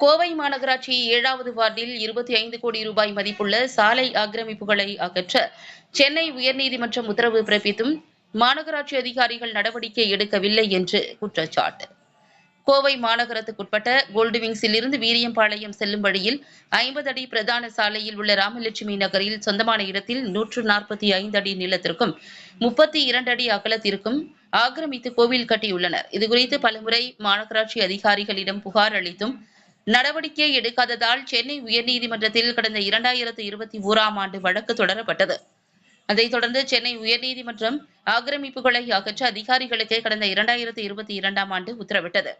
கோவை மாநகராட்சி ஏழாவது வார்டில் இருபத்தி ஐந்து கோடி ரூபாய் மதிப்புள்ள சாலை ஆக்கிரமிப்புகளை அகற்ற சென்னை உயர்நீதிமன்றம் உத்தரவு பிறப்பித்தும் மாநகராட்சி அதிகாரிகள் நடவடிக்கை எடுக்கவில்லை என்று குற்றச்சாட்டு. கோவை மாநகரத்துக்குட்பட்ட கோல்டுவிங்ஸில் இருந்து வீரியம்பாளையம் செல்லும் வழியில் ஐம்பது அடி பிரதான சாலையில் உள்ள ராமலட்சுமி நகரில் சொந்தமான இடத்தில் நூற்று நாற்பத்தி ஐந்து அடி நீளத்திற்கும் முப்பத்தி இரண்டு அடி அகலத்திற்கும் ஆக்கிரமித்து கோவில் கட்டியுள்ளனர். இதுகுறித்து பலமுறை மாநகராட்சி அதிகாரிகளிடம் புகார் அளித்தும் நடவடிக்கை எடுக்காததால் சென்னை உயர்நீதிமன்றத்தில் கடந்த இரண்டாயிரத்து இருபத்தி ஓராம் ஆண்டு வழக்கு தொடரப்பட்டது. அதைத் தொடர்ந்து சென்னை உயர்நீதிமன்றம் ஆக்கிரமிப்புகளை அகற்ற அதிகாரிகளுக்கு கடந்த இரண்டாயிரத்து இருபத்தி இரண்டாம் ஆண்டு உத்தரவிட்டது.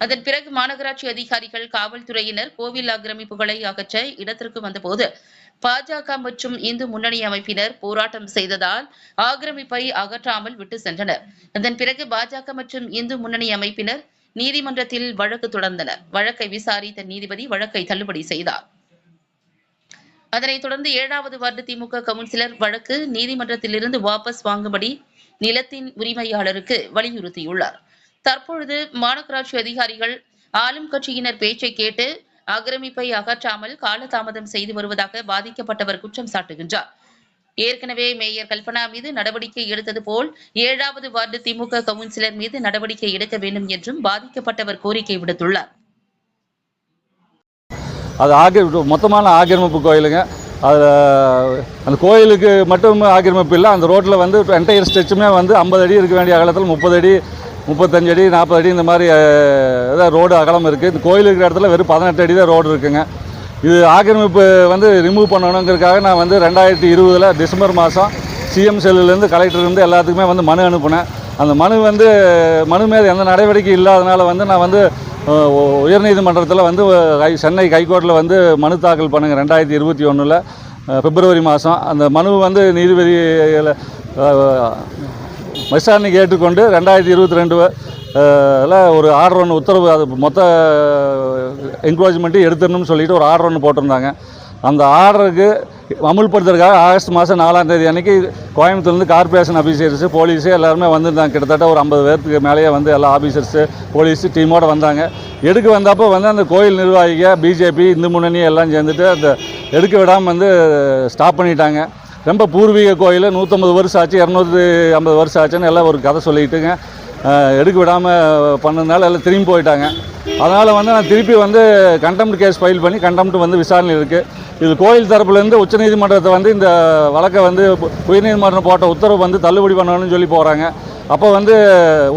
அதன் பிறகு மாநகராட்சி அதிகாரிகள் காவல்துறையினர் கோவில் ஆக்கிரமிப்புகளை அகற்ற இடத்திற்கு வந்தபோது பாஜக மற்றும் இந்து முன்னணி அமைப்பினர் போராட்டம் செய்ததால் ஆக்கிரமிப்பை அகற்றாமல் விட்டு சென்றனர். அதன் பிறகு பாஜக மற்றும் இந்து முன்னணி அமைப்பினர் நீதிமன்றத்தில் வழக்கு தொடர்ந்தனர். வழக்கை விசாரித்த நீதிபதி வழக்கை தள்ளுபடி செய்தார். அதனைத் தொடர்ந்து ஏழாவது வார்டு திமுக கவுன்சிலர் வழக்கு நீதிமன்றத்திலிருந்து வாபஸ் வாங்கும்படி நிலத்தின் உரிமையாளருக்கு வலியுறுத்தியுள்ளார். தற்பொழுது மாநகராட்சி அதிகாரிகள் ஆளும் கட்சியினர் பேச்சை கேட்டு ஆக்கிரமிப்பை அகற்றாமல் காலதாமதம் செய்து வருவதாக பாதிக்கப்பட்டவர் குற்றம் சாட்டுகின்றார். ஏற்கனவே மேயர் கல்பனா மீது நடவடிக்கை எடுத்தது போல் ஏழாவது வார்டு திமுக கவுன்சிலர் மீது நடவடிக்கை எடுக்க வேண்டும் என்றும் பாதிக்கப்பட்டவர் கோரிக்கை விடுத்துள்ளார். அது ஆக்கிர மொத்தமான ஆக்கிரமிப்பு கோயிலுங்க. அது அந்த கோயிலுக்கு மட்டும் ஆக்கிரமிப்பு இல்லை. அந்த ரோட்டில் வந்து என்டையர் ஸ்ட்ரெச்சுமே வந்து ஐம்பது அடி இருக்க வேண்டிய அகலத்தில் முப்பது அடி முப்பத்தஞ்சு அடி நாற்பது அடி இந்த மாதிரி இதான் ரோடு அகலம் இருக்குது இந்த கோயில் இருக்கிற இடத்துல வெறும் பதினெட்டு அடி தான் ரோடு இருக்குங்க. இது ஆக்கிரமிப்பு வந்து ரிமூவ் பண்ணணுங்கிறதுக்காக நான் வந்து ரெண்டாயிரத்தி இருபதில் டிசம்பர் மாதம் சிஎம் செல்லுலேருந்து கலெக்டர்லேருந்து எல்லாத்துக்குமே வந்து மனு அனுப்புனேன். அந்த மனு வந்து மனு மீது எந்த நடவடிக்கை இல்லாதனால வந்து நான் வந்து உயர்நீதிமன்றத்தில் வந்து கை சென்னை ஹைகோர்ட்டில் வந்து மனு தாக்கல் பண்ணுங்கள் ரெண்டாயிரத்தி இருபத்தி ஒன்றில் பிப்ரவரி மாதம் அந்த மனு வந்து நீதிபதி அஹ், விசாரணைக்கு ஏற்றுக்கொண்டு ரெண்டாயிரத்தி இருபத்தி ரெண்டு ஒரு ஆர்டர் ஒன்று உத்தரவு அது மொத்த என்க்ரோச்மெண்ட்டு எடுத்துடணும்னு சொல்லிட்டு ஒரு ஆர்டர் ஒன்று போட்டிருந்தாங்க. அந்த ஆர்டருக்கு அமுல்படுத்துறதுக்காக ஆகஸ்ட் மாதம் நாலாம் தேதி அன்னைக்கு கோயம்புத்தூர்லேருந்து கார்ப்பரேஷன் ஆஃபீஸர்ஸு போலீஸு எல்லாருமே வந்திருந்தாங்க. கிட்டத்தட்ட ஒரு ஐம்பது பேர்த்துக்கு மேலேயே வந்து எல்லா ஆஃபீஸர்ஸு போலீஸு டீமோடு வந்தாங்க. எடுக்க வந்தப்போ வந்து அந்த கோயில் நிர்வாகிக பிஜேபி இந்து முன்னணி எல்லாம் சேர்ந்துட்டு அந்த எடுக்க விடாமல் வந்து ஸ்டாப் பண்ணிட்டாங்க. ரொம்ப பூர்வீக கோயில் நூற்றம்பது வருஷம் ஆச்சு இரநூத்தி ஐம்பது வருஷம் ஆச்சுன்னு எல்லாம் ஒரு கதை சொல்லிட்டுங்க எடுக்க விடாமல் பண்ணதுனால எல்லாம் திரும்பி போயிட்டாங்க. அதனால் வந்து நான் திருப்பி வந்து கண்டெம்ட் கேஸ் ஃபைல் பண்ணி கண்டெம்ட் வந்து விசாரணை இருக்குது இது கோயில் தரப்புலேருந்து உச்சநீதிமன்றத்தை வந்து இந்த வழக்கை வந்து உயர்நீதிமன்றம் போட்ட உத்தரவு வந்து தள்ளுபடி பண்ணணும்னு சொல்லி போகிறாங்க அப்போ வந்து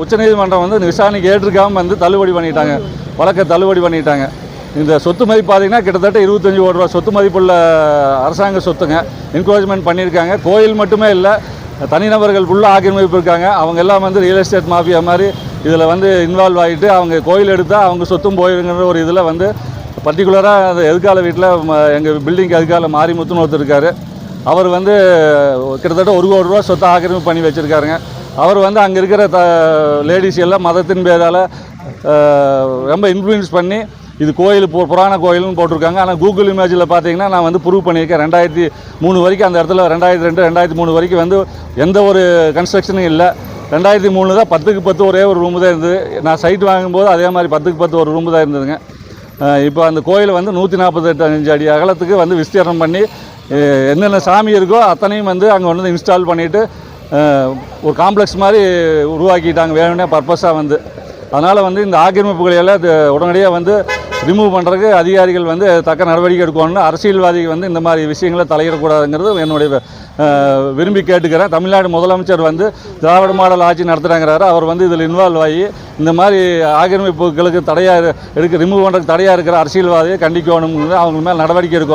உச்சநீதிமன்றம் வந்து இந்த விசாரணைக்கு ஏற்றிருக்காமல் வந்து தள்ளுபடி பண்ணிட்டாங்க. வழக்கை தள்ளுபடி பண்ணிட்டாங்க. இந்த சொத்து மதிப்பு பார்த்தீங்கன்னா கிட்டத்தட்ட இருபத்தஞ்சி கோடி ரூபா சொத்து மதிப்புள்ள அரசாங்க சொத்துங்க என்கரேஜ்மெண்ட் பண்ணியிருக்காங்க. கோயில் மட்டுமே இல்லை தனிநபர்கள் ஃபுல்லாக ஆக்கிரமிப்பு இருக்காங்க. அவங்க எல்லாம் வந்து ரியல் எஸ்டேட் மாஃபியா மாதிரி இதில் வந்து இன்வால்வ் ஆகிட்டு அவங்க கோயில் எடுத்தால் அவங்க சொத்தும் போயிருங்கிற ஒரு இதில் வந்து பர்டிகுலராக அந்த எதுக்கால வீட்டில் எங்கள் பில்டிங்க்கு எதுக்கால மாரிமுத்துன்னு ஒருத்தர் இருக்கார். அவர் வந்து கிட்டத்தட்ட ஒரு கோடி ரூபா சொத்தை ஆக்கிரமிப்பு பண்ணி வச்சுருக்காருங்க. அவர் வந்து அங்கே இருக்கிற த லேடிஸ் எல்லாம் மதத்தின் பேரால் ரொம்ப இன்ஃப்ளூயன்ஸ் பண்ணி இது கோயில் பு புராண கோயில்னு போட்டிருக்காங்க. ஆனால் கூகுள் இமேஜில் பார்த்தீங்கன்னா நான் வந்து ப்ரூவ் பண்ணியிருக்கேன். ரெண்டாயிரத்தி மூணு வரைக்கும் அந்த இடத்துல ரெண்டாயிரத்தி ரெண்டு ரெண்டாயிரத்தி மூணு வரைக்கும் வந்து எந்த ஒரு கன்ஸ்ட்ரக்ஷனும் இல்லை. ரெண்டாயிரத்தி மூணு தான் பத்துக்கு பத்து ஒரே ஒரு ரூமு தான் இருந்தது. நான் சைட் வாங்கும்போது அதே மாதிரி பத்துக்கு பத்து ஒரு ரூமு தான் இருந்ததுங்க. இப்போ அந்த கோயில் வந்து நூற்றி நாற்பத்தெட்டு அஞ்சு அடி அகலத்துக்கு வந்து விஸ்தீரணம் பண்ணி என்னென்ன சாமி இருக்கோ அத்தனையும் வந்து அங்கே வந்து இன்ஸ்டால் பண்ணிவிட்டு ஒரு காம்ப்ளெக்ஸ் மாதிரி உருவாக்கிட்டாங்க. வேணும்னே பர்பஸாக வந்து. அதனால் வந்து இந்த ஆக்கிரமிப்புகளை எல்லாம் உடனடியாக வந்து ரிமூவ் பண்ணுறதுக்கு அதிகாரிகள் வந்து தக்க நடவடிக்கை எடுக்கணும்னு அரசியல்வாதிகள் வந்து இந்த மாதிரி விஷயங்களை தலையிடக்கூடாதுங்கிறது என்னுடைய விரும்பி கேட்டுக்கிறேன். தமிழ்நாடு முதலமைச்சர் வந்து திராவிட மாடல் ஆட்சி நடத்துகிறாங்கிறாரு அவர் வந்து இதில் இன்வால்வ் ஆகி இந்த மாதிரி ஆக்கிரமிப்புகளுக்கு தடையாக எடுக்க ரிமூவ் பண்ணுறதுக்கு தடையாக இருக்கிற அரசியல்வாதியை கண்டிக்கணுங்கிறது அவங்க மேலே நடவடிக்கை எடுக்கணும்.